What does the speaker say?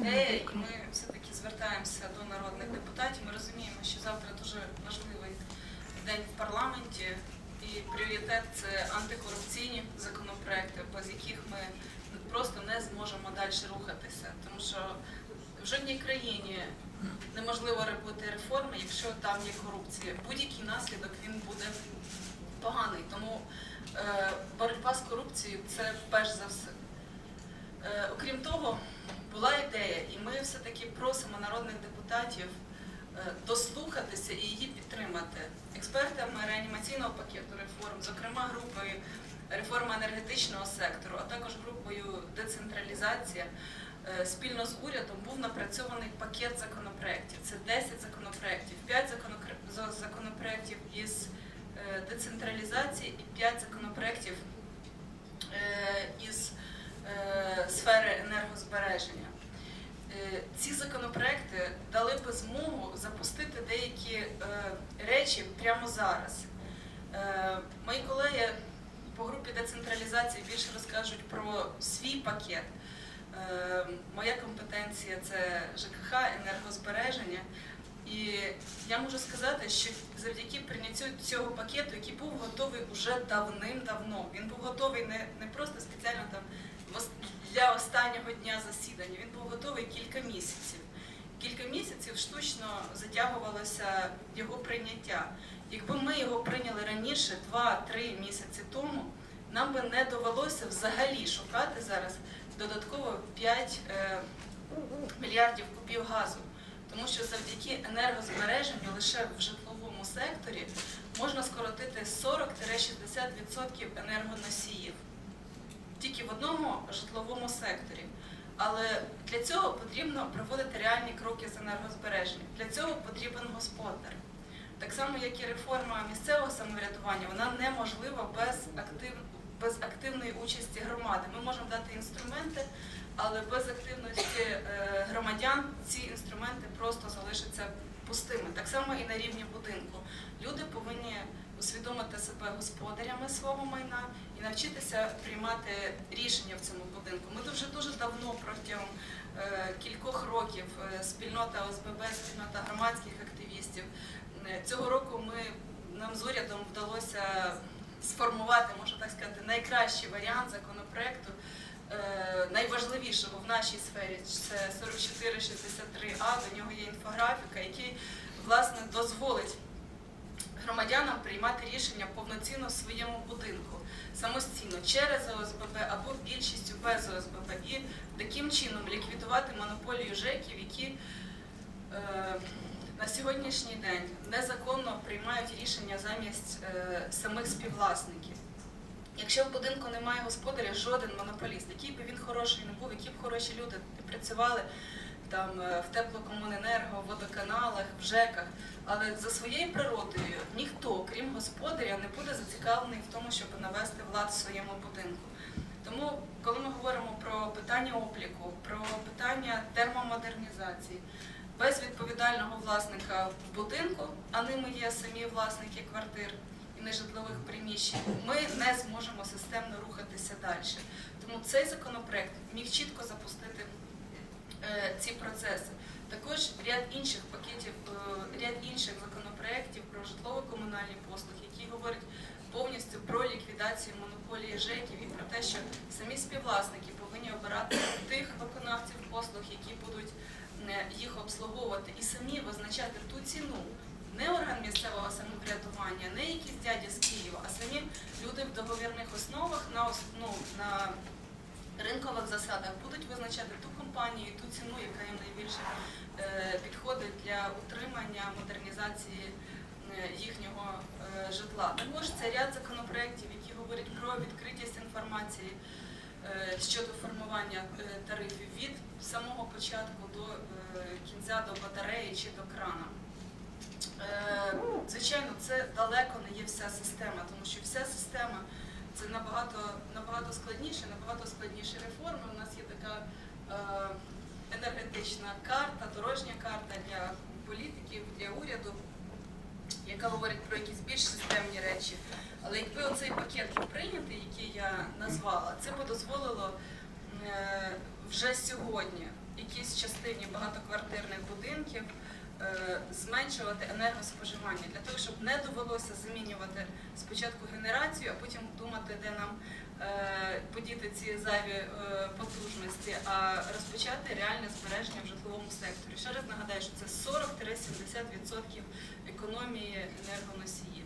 ідея, і ми все-таки звертаємося до народних депутатів. Ми розуміємо, що завтра дуже важливий день в парламенті, і пріоритет це антикорупційні законопроекти, без яких ми просто не зможемо далі рухатися. Тому що в жодній країні неможливо робити реформи, якщо там є корупція. Будь-який наслідок він буде поганий. Тому е, боротьба з корупцією це перш за все. Е, окрім того, ми все-таки просимо народних депутатів е, дослухатися і її підтримати експертами реанімаційного пакету реформ, зокрема групою реформи енергетичного сектору, а також групою децентралізація. е, Спільно з урядом був напрацьований пакет законопроєктів. Це 10 законопроєктів, 5 законопроєктів із е, децентралізації і 5 законопроєктів із сфери енергозбереження. Е, Ці законопроекти дали би змогу запустити деякі е, речі прямо зараз. Е, Мої колеги по групі децентралізації більше розкажуть про свій пакет. Моя компетенція це ЖКХ, енергозбереження. І я можу сказати, що завдяки прийняттю цього пакету, який був готовий уже давним-давно, він був готовий не, не просто спеціально там для останнього дня засідання, він був готовий кілька місяців. Кілька місяців штучно затягувалося його прийняття. Якби ми його прийняли раніше, 2-3 місяці тому, нам би не довелося взагалі шукати зараз додатково 5 е, мільярдів кубів газу. Тому що завдяки енергозбереженню лише в житловому секторі можна скоротити 40-60% енергоносіїв тільки в одному житловому секторі. Але для цього потрібно проводити реальні кроки з енергозбереження. Для цього потрібен господар. Так само, як і реформа місцевого самоврядування, вона неможлива без, актив... без активної участі громади. Ми можемо дати інструменти, але без активності е, громадян ці інструменти просто залишаться пустими. Так само і на рівні будинку. Люди себе господарями свого майна і навчитися приймати рішення в цьому будинку. Ми дуже дуже давно протягом е, кількох років е, спільнота ОСББ, спільнота громадських активістів. е, Цього року ми нам з урядом вдалося сформувати, можна так сказати, найкращий варіант законопроекту. Найважливішого в нашій сфері це 4463А. До нього є інфографіка, який власне дозволить громадянам приймати рішення повноцінно в своєму будинку самостійно через ОСББ або більшістю без ОСББ і таким чином ліквідувати монополію ЖЕКів, які е, на сьогоднішній день незаконно приймають рішення замість е, самих співвласників. Якщо в будинку немає господаря, жоден монополіст, який би він хороший не був, які б хороші люди працювали там е, в теплокомуненерго, водоканалах, в ЖЕКах, але за своєю природою ніхто, крім господаря, не буде зацікавлений в тому, щоб навести влад в своєму будинку. Тому, коли ми говоримо про питання обліку, про питання термомодернізації, без відповідального власника будинку, а ними є самі власники квартир і нежитлових приміщень, ми не зможемо системно рухатися далі. Тому цей законопроект міг чітко запустити ці процеси. Також ряд інших пакетів, е, ряд інших законопроєктів про житлово-комунальні послуги, які говорять повністю про ліквідацію монополії ЖЕКів і про те, що самі співвласники повинні обирати тих виконавців послуг, які будуть е, їх обслуговувати, і самі визначати ту ціну. Не орган місцевого самоврядування, не якісь дяді з Києва, а самі люди в договірних основах на, ну, на ринкових засадах будуть визначати ту компанію, і ту ціну, яка їм найбільше е, підходить для утримання, модернізації е, їхнього е, житла. Також це ряд законопроєктів, які говорять про відкритість інформації щодо формування тарифів від самого початку до кінця до батареї чи до крана. Звичайно, це далеко не є вся система, тому що вся система це набагато, набагато складніше, набагато складніші реформи. У нас є така е, енергетична карта, дорожня карта для політиків, для уряду, яка говорить про якісь більш системні речі. Але якби оцей пакет прийнятий, який я назвала, це би дозволило е, вже сьогодні якійсь частині багатоквартирних будинків зменшувати енергоспоживання для того, щоб не довелося замінювати спочатку генерацію, а потім думати, де нам е, подіти ці зайві е, потужності, а розпочати реальне збереження в житловому секторі. Ще раз нагадаю, що це 40-70% економії енергоносіїв.